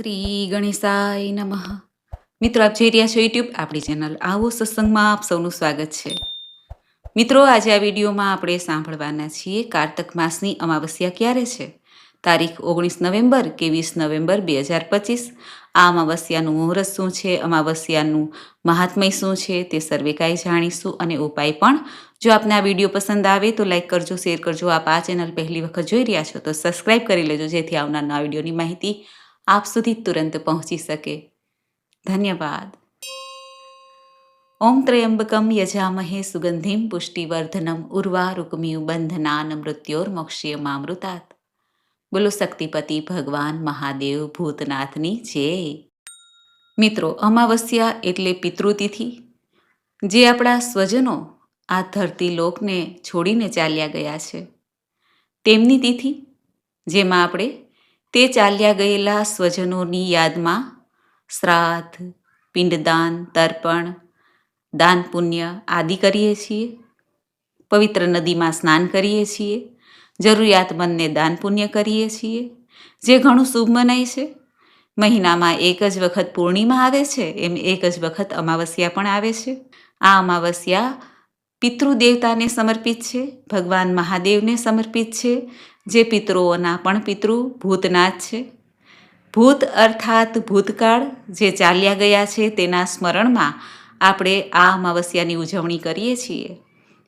શ્રી ગણેશાય નમઃ. મિત્રો, આપ જોઈ રહ્યા છો યુટ્યુબ આપણી ચેનલ આવો સત્સંગમાં આપ સૌનું સ્વાગત છે. મિત્રો, આજે આ વિડીયોમાં આપણે સાંભળવાના છીએ કારતક માસની અમાવસ્યા ક્યારે છે? તારીખ ઓગણીસ નવેમ્બર કે વીસ નવેમ્બર બે હજાર પચીસ. આ અમાવસ્યાનું મુહૂર્ત શું છે? અમાવસ્યાનું મહાત્મય શું છે? તે સર્વે કાંઈ જાણીશું અને ઉપાય પણ. જો આપને આ વીડિયો પસંદ આવે તો લાઈક કરજો, શેર કરજો. આપ આ ચેનલ પહેલી વખત જોઈ રહ્યા છો તો સબસ્ક્રાઈબ કરી લેજો, જેથી આવનારના વિડીયોની માહિતી આપ સુધી તુરંત પહોંચી શકે. ધન્યવાદ. ઓમ ત્રયંબકમ યજામહે સુગંધિમ પુષ્ટિવર્ધનમ ઉર્વા ઉર્વારુકમિયુ બંધનાન મૃત્યોર્મોક્ષ્યમામૃતાત બોલો શક્તિપતિ ભગવાન મહાદેવ ભૂતનાથની જય. મિત્રો, અમાવસ્યા એટલે પિતૃતિથિ. જે આપણા સ્વજનો આ ધરતી લોકને છોડીને ચાલ્યા ગયા છે. તેમની તિથિ, જેમાં આપણે તે ચાલ્યા ગયેલા સ્વજનોની યાદમાં શ્રાદ્ધ, પિંડદાન, તર્પણ, દાન, પુણ્ય આદિ કરીએ છીએ. પવિત્ર નદીમાં સ્નાન કરીએ છીએ. જરૂરિયાતમંદને દાન, પુણ્ય કરીએ છીએ. જે ઘણું શુભ મનાય છે. મહિનામાં એક જ વખત પૂર્ણિમા આવે છે, એમ એક જ વખત અમાવસ્યા પણ આવે છે. આ અમાવસ્યા પિતૃદેવતાને સમર્પિત છે, ભગવાન મહાદેવને સમર્પિત છે જે પિતૃઓના પણ પિતૃ ભૂતનાથ છે. ભૂત અર્થાત ભૂતકાળ જે ચાલ્યા ગયા છે તેના સ્મરણમાં આપણે આ અમાવસ્યાની ઉજવણી કરીએ છીએ.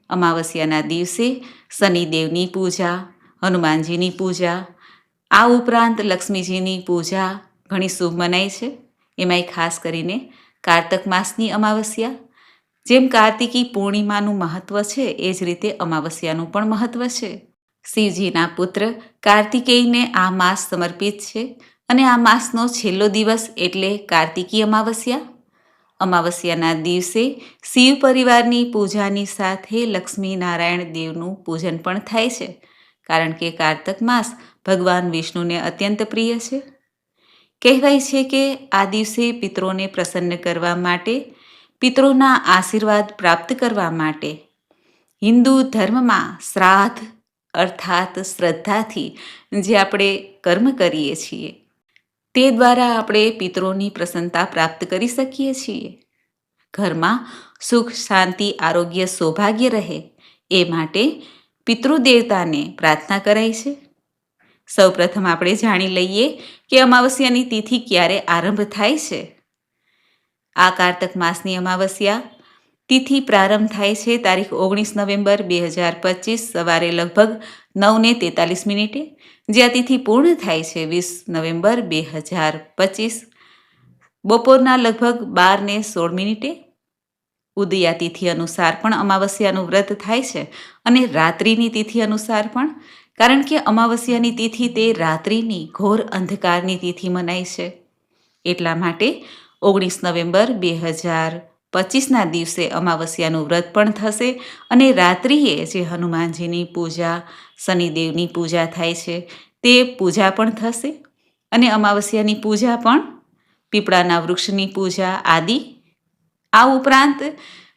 અમાવસ્યાના દિવસે શનિદેવની પૂજા, હનુમાનજીની પૂજા, આ ઉપરાંત લક્ષ્મીજીની પૂજા ઘણી શુભ મનાય છે. એમાંય ખાસ કરીને કારતક માસની અમાવસ્યા. જેમ કાર્તિકી પૂર્ણિમાનું મહત્ત્વ છે, એ જ રીતે અમાવસ્યાનું પણ મહત્ત્વ છે. શિવજીના પુત્ર કાર્તિકેયને આ માસ સમર્પિત છે અને આ માસનો છેલ્લો દિવસ એટલે કાર્તિકી અમાવસ્યા. અમાવસ્યાના દિવસે શિવ પરિવારની પૂજાની સાથે લક્ષ્મી નારાયણ દેવનું પૂજન પણ થાય છે, કારણ કે કારતક માસ ભગવાન વિષ્ણુને અત્યંત પ્રિય છે. કહેવાય છે કે આ દિવસે પિત્રોને પ્રસન્ન કરવા માટે, પિત્રોના આશીર્વાદ પ્રાપ્ત કરવા માટે હિન્દુ ધર્મમાં શ્રાદ્ધ અર્થાત શ્રદ્ધાથી જે આપણે કર્મ કરીએ છીએ, તે દ્વારા આપણે પિતરોની પ્રસન્નતા પ્રાપ્ત કરી શકીએ છીએ. ઘરમાં સુખ, શાંતિ, આરોગ્ય, સૌભાગ્ય રહે એ માટે પિતૃદેવતાને પ્રાર્થના કરાય છે. સૌપ્રથમ આપણે જાણી લઈએ કે અમાવસ્યાની તિથિ ક્યારે આરંભ થાય છે. આ કારતક માસની અમાવસ્યા તિથિ પ્રારંભ થાય છે તારીખ ઓગણીસ નવેમ્બર બે હજાર પચીસ સવારે લગભગ નવને તેતાલીસ મિનિટે જે આ તિથિ પૂર્ણ થાય છે વીસ નવેમ્બર બે હજાર પચીસ. બપોરના લગભગ બારને સોળ મિનિટે ઉદયા તિથિ અનુસાર પણ અમાવસ્યાનું વ્રત થાય છે અને રાત્રિની તિથિ અનુસાર પણ, કારણ કે અમાવસ્યાની તિથિ તે રાત્રિની ઘોર અંધકારની તિથિ મનાય છે. એટલા માટે ઓગણીસ નવેમ્બર બે હજાર પચીસના દિવસે અમાવસ્યાનું વ્રત પણ થશે અને રાત્રિએ જે હનુમાનજીની પૂજા, શનિદેવની પૂજા થાય છે, તે પૂજા પણ થશે. અને અમાવસ્યાની પૂજા પણ, પીપળાના વૃક્ષની પૂજા આદિ. આ ઉપરાંત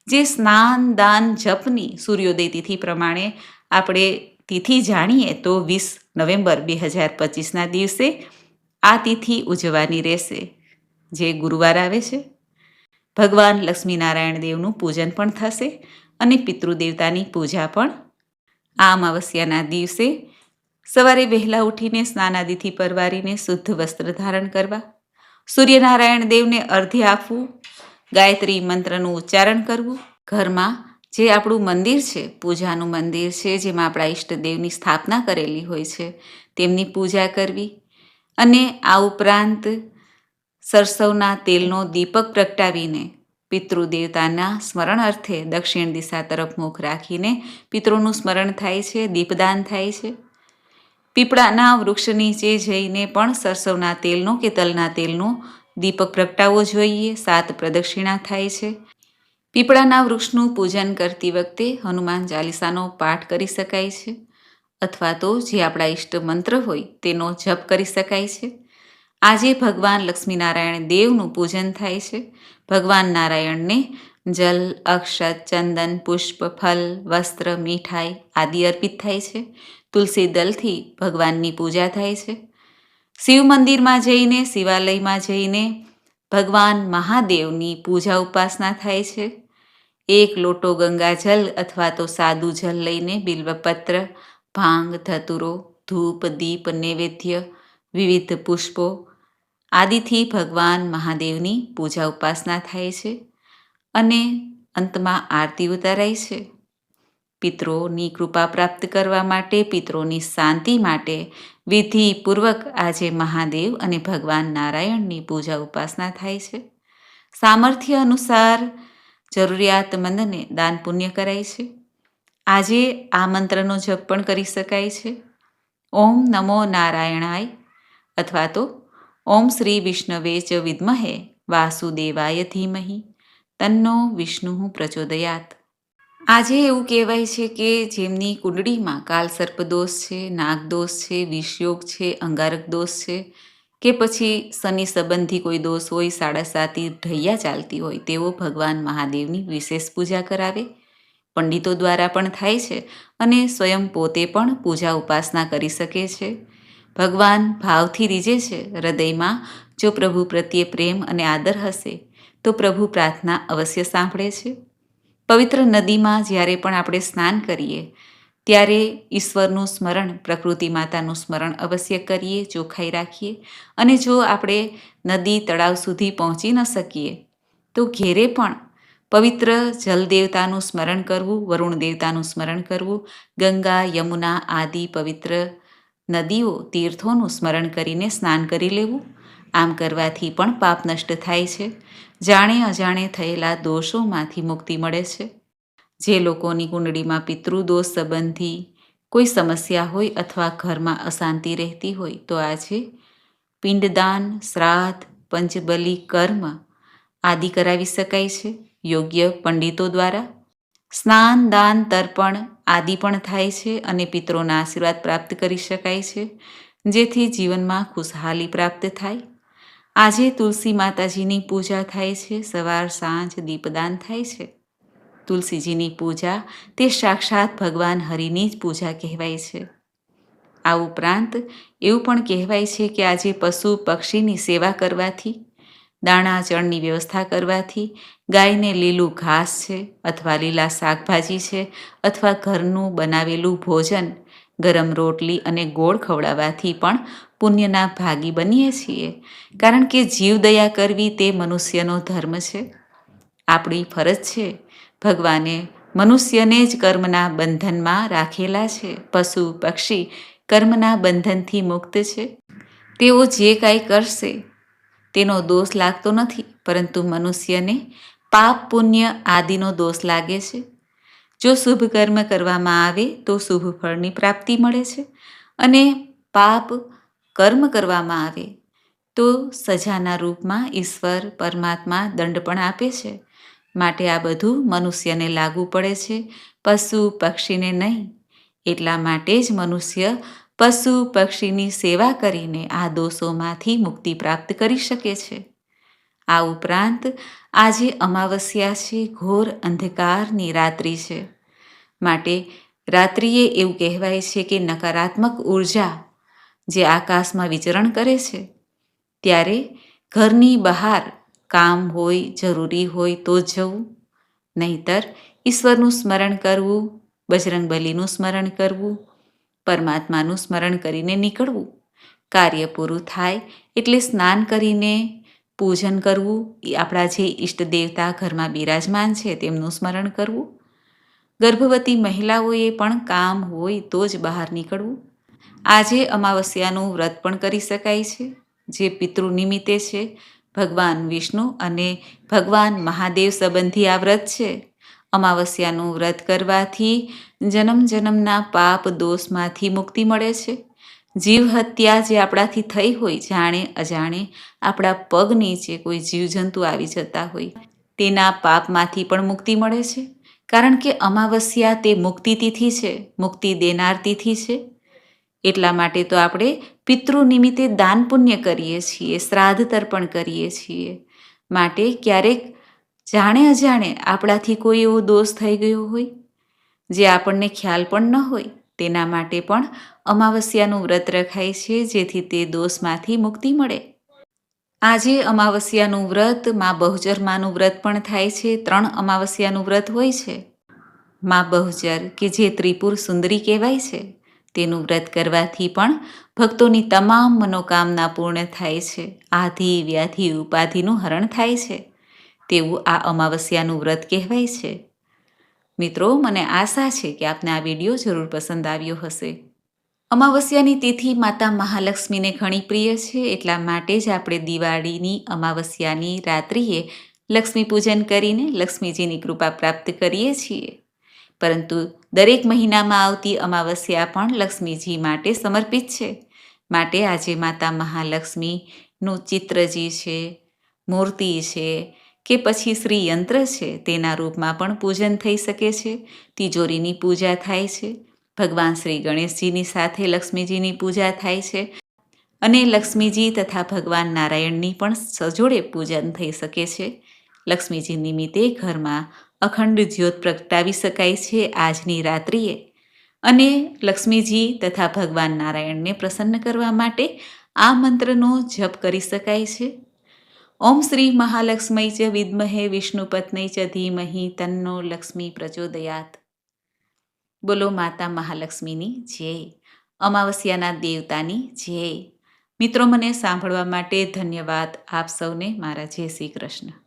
જે સ્નાન, દાન, જપની સૂર્યોદય તિથિ પ્રમાણે આપણે તિથિ જાણીએ તો વીસ નવેમ્બર બે હજાર પચીસના દિવસે આ તિથિ ઉજવવાની રહેશે. જે ગુરુવાર આવે છે. ભગવાન લક્ષ્મીનારાયણ દેવનું પૂજન પણ થશે અને પિતૃદેવતાની પૂજા પણ. આ અમાવસ્યાના દિવસે સવારે વહેલા ઉઠીને સ્નાનાદિથી પરવારીને શુદ્ધ વસ્ત્ર ધારણ કરવા, સૂર્યનારાયણ દેવને અર્ધ્ય આપવું, ગાયત્રી મંત્રનું ઉચ્ચારણ કરવું. ઘરમાં જે આપણું મંદિર છે, પૂજાનું મંદિર છે, જેમાં આપણા ઈષ્ટદેવની સ્થાપના કરેલી હોય છે, તેમની પૂજા કરવી અને આ ઉપરાંત સરસવના તેલનો દીપક પ્રગટાવીને પિતૃદેવતાના સ્મરણ અર્થે દક્ષિણ દિશા તરફ મુખ રાખીને પિતૃનું સ્મરણ થાય છે, દીપદાન થાય છે. પીપળાના વૃક્ષ નીચે જઈને પણ સરસવના તેલનો કે તલના તેલનો દીપક પ્રગટાવવો જોઈએ, સાત પ્રદક્ષિણા થાય છે. પીપળાના વૃક્ષનું પૂજન કરતી વખતે હનુમાન ચાલીસાનો પાઠ કરી શકાય છે. અથવા તો જે આપણા ઈષ્ટ મંત્ર હોય તેનો જપ કરી શકાય છે. આજે ભગવાન લક્ષ્મીનારાયણ દેવનું પૂજન થાય છે. ભગવાન નારાયણને જલ, અક્ષત, ચંદન, પુષ્પ, ફલ, વસ્ત્ર, મીઠાઈ આદિ અર્પિત થાય છે. તુલસી દલથી ભગવાનની પૂજા થાય છે. શિવ મંદિરમાં જઈને, શિવાલયમાં જઈને ભગવાન મહાદેવની પૂજા ઉપાસના થાય છે. એક લોટો ગંગાજલ અથવા તો સાદું જલ લઈને બિલ્વપત્ર, ભાંગ, ધતુરો, ધૂપ, દીપ, નૈવેદ્ય, વિવિધ પુષ્પો આદિથી ભગવાન મહાદેવની પૂજા ઉપાસના થાય છે અને અંતમાં આરતી ઉતારાય છે. પિત્રોની કૃપા પ્રાપ્ત કરવા માટે પિત્રોની શાંતિ માટે વિધિપૂર્વક આજે મહાદેવ અને ભગવાન નારાયણની પૂજા ઉપાસના થાય છે. સામર્થ્ય અનુસાર જરૂરિયાતમંદને દાન પુણ્ય કરાય છે. આજે આ મંત્રનો જપ પણ કરી શકાય છે. ઓમ નમો નારાયણાય અથવા તો ઓમ શ્રી વિષ્ણવે ચ વિદ્મહે. વાસુદેવાય ધીમહી. તન્નો વિષ્ણુ પ્રચોદયાત. આજે એવું કહેવાય છે કે જેમની કુંડળીમાં કાલ સર્પદોષ છે નાગદોષ છે, વિષયોગ છે, અંગારક દોષ છે કે પછી શનિ સંબંધી કોઈ દોષ હોય, સાડા સાતી ઢૈયા ચાલતી હોય, તેઓ ભગવાન મહાદેવની વિશેષ પૂજા કરાવે. પંડિતો દ્વારા પણ થાય છે અને સ્વયં પોતે પણ પૂજા ઉપાસના કરી શકે છે. ભગવાન ભાવથી રીજે છે હૃદયમાં. જો પ્રભુ પ્રત્યે પ્રેમ અને આદર હશે, તો પ્રભુ પ્રાર્થના અવશ્ય સાંભળે છે. પવિત્ર નદીમાં જ્યારે પણ આપણે સ્નાન કરીએ, ત્યારે ઈશ્વરનું સ્મરણ, પ્રકૃતિ માતાનું સ્મરણ અવશ્ય કરીએ, ચોખ્ખાઈ રાખીએ. અને જો આપણે નદી, તળાવ સુધી પહોંચી ન શકીએ, તો ઘેરે પણ પવિત્ર જલ દેવતાનું સ્મરણ કરવું, વરુણ દેવતાનું સ્મરણ કરવું, ગંગા, યમુના આદિ પવિત્ર નદીઓ તીર્થોનું સ્મરણ કરીને સ્નાન કરી લેવું. આમ કરવાથી પણ પાપ નષ્ટ થાય છે. જાણે અજાણે થયેલા દોષોમાંથી મુક્તિ મળે છે. જે લોકોની કુંડળીમાં પિતૃદોષ સંબંધી કોઈ સમસ્યા હોય અથવા ઘરમાં અશાંતિ રહેતી હોય તો આજે પિંડદાન, શ્રાદ્ધ, પંચબલી, કર્મ આદિ કરાવી શકાય છે. યોગ્ય પંડિતો દ્વારા સ્નાન, દાન, તર્પણ આદિ પણ થાય છે અને પિત્રોના આશીર્વાદ પ્રાપ્ત કરી શકાય છે, જેથી જીવનમાં ખુશહાલી પ્રાપ્ત થાય. આજે તુલસી માતાજીની પૂજા થાય છે, સવાર, સાંજ દીપદાન થાય છે. તુલસીજીની પૂજા તે સાક્ષાત ભગવાન હરિની જ પૂજા કહેવાય છે. આ ઉપરાંત એવું પણ કહેવાય છે કે આજે પશુ પક્ષીની સેવા કરવાથી દાણા ચણની વ્યવસ્થા કરવાથી ગાયને લીલું ઘાસ છે અથવા લીલા શાકભાજી છે અથવા ઘરનું બનાવેલું ભોજન, ગરમ રોટલી અને ગોળ ખવડાવવાથી પણ પુણ્યના ભાગી બનીએ છીએ. કારણ કે જીવદયા કરવી તે મનુષ્યનો ધર્મ છે. આપણી ફરજ છે. ભગવાને મનુષ્યને જ કર્મના બંધનમાં રાખેલા છે. પશુ, પક્ષી કર્મના બંધનથી મુક્ત છે. તેઓ જે કાંઈ કરશે તેનો દોષ લાગતો નથી, પરંતુ મનુષ્યને પાપ પુણ્ય આદિનો દોષ લાગે છે. જો શુભ કર્મ કરવામાં આવે, તો શુભ ફળની પ્રાપ્તિ મળે છે અને પાપ કર્મ કરવામાં આવે, તો સજાના રૂપમાં ઈશ્વર, પરમાત્મા દંડ પણ આપે છે. માટે આ બધું મનુષ્યને લાગુ પડે છે, પશુ, પક્ષીને નહીં, એટલા માટે જ મનુષ્ય પશુ પક્ષીની સેવા કરીને આ દોષોમાંથી મુક્તિ પ્રાપ્ત કરી શકે છે. આ ઉપરાંત આજે અમાવસ્યા છે, ઘોર અંધકારની રાત્રિ છે. માટે રાત્રિએ એવું કહેવાય છે કે નકારાત્મક ઊર્જા જે આકાશમાં વિચરણ કરે છે, ત્યારે ઘરની બહાર કામ હોય, જરૂરી હોય તો જ જવું, નહીતર ઈશ્વરનું સ્મરણ કરવું, બજરંગબલીનું સ્મરણ કરવું પરમાત્માનું સ્મરણ કરીને નીકળવું. કાર્ય પૂરું થાય એટલે સ્નાન કરીને પૂજન કરવું. આપણા જે ઈષ્ટ દેવતા ઘરમાં બિરાજમાન છે તેમનું સ્મરણ કરવું. ગર્ભવતી મહિલાઓએ પણ કામ હોય તો જ બહાર નીકળવું. આજે અમાવસ્યાનું વ્રત પણ કરી શકાય છે. જે પિતૃ નિમિત્તે છે. ભગવાન વિષ્ણુ અને ભગવાન મહાદેવ સંબંધી આ વ્રત છે. અમાવસ્યાનું વ્રત કરવાથી જન્મ જન્મના પાપ દોષમાંથી મુક્તિ મળે છે. જીવ હત્યા જે આપણાથી થઈ હોય, જાણે અજાણે આપણા પગ નીચે કોઈ જીવજંતુ આવી જતા હોય, તેના પાપમાંથી પણ મુક્તિ મળે છે. કારણ કે અમાવસ્યા તે મુક્તિ તિથિ છે, મુક્તિ દેનાર તિથિ છે. એટલા માટે તો આપણે પિતૃ નિમિત્તે દાન પુણ્ય કરીએ છીએ, શ્રાદ્ધ તર્પણ કરીએ છીએ. માટે ક્યારેક જાણે અજાણે આપણાથી કોઈ એવો દોષ થઈ ગયો હોય? જે આપણને ખ્યાલ પણ ન હોય, તેના માટે પણ અમાવસ્યાનું વ્રત રખાય છે, જેથી તે દોષમાંથી મુક્તિ મળે. આજે અમાવસ્યાનું વ્રત, માં બહુચરમાનું વ્રત પણ થાય છે. ત્રણ અમાવસ્યાનું વ્રત હોય છે. માં બહુચર, કે જે ત્રિપુર સુંદરી કહેવાય છે, તેનું વ્રત કરવાથી પણ ભક્તોની તમામ મનોકામના પૂર્ણ થાય છે. આધિ, વ્યાધિ, ઉપાધિનું હરણ થાય છે. તેવું આ અમાવસ્યાનું વ્રત કહેવાય છે. મિત્રો, મને આશા છે કે આપને આ વીડિયો જરૂર પસંદ આવ્યો હશે. અમાવસ્યાની તિથિ માતા મહાલક્ષ્મીને ઘણી પ્રિય છે, એટલા માટે જ આપણે દિવાળીની અમાવસ્યાની રાત્રિએ લક્ષ્મી પૂજન કરીને લક્ષ્મીજીની કૃપા પ્રાપ્ત કરીએ છીએ. પરંતુ દરેક મહિનામાં આવતી અમાવસ્યા પણ લક્ષ્મીજી માટે સમર્પિત છે. માટે આજે માતા મહાલક્ષ્મીનું ચિત્રજી છે, મૂર્તિ છે કે પછી શ્રી યંત્ર છે, તેના રૂપમાં પણ પૂજન થઈ શકે છે, તિજોરીની પૂજા થાય છે, ભગવાન શ્રી ગણેશજીની સાથે લક્ષ્મીજીની પૂજા થાય છે અને લક્ષ્મીજી તથા ભગવાન નારાયણની પણ સજોડે પૂજન થઈ શકે છે. લક્ષ્મીજી નિમિત્તે ઘરમાં અખંડ જ્યોત પ્રગટાવી શકાય છે આજની રાત્રિએ અને લક્ષ્મીજી તથા ભગવાન નારાયણને પ્રસન્ન કરવા માટે આ મંત્રનો જપ કરી શકાય છે. ઓમ શ્રી મહાલક્ષ્મી ચ વિદ્મહે વિષ્ણુપત્ની ચ ધીમહિ તન્નો લક્ષ્મી પ્રચોદયાત. બોલો માતા મહાલક્ષ્મીની જય. અમાવસ્યાના દેવતાની જય. મિત્રો, મને સાંભળવા માટે ધન્યવાદ. આપ સૌને મારા જય શ્રી કૃષ્ણ.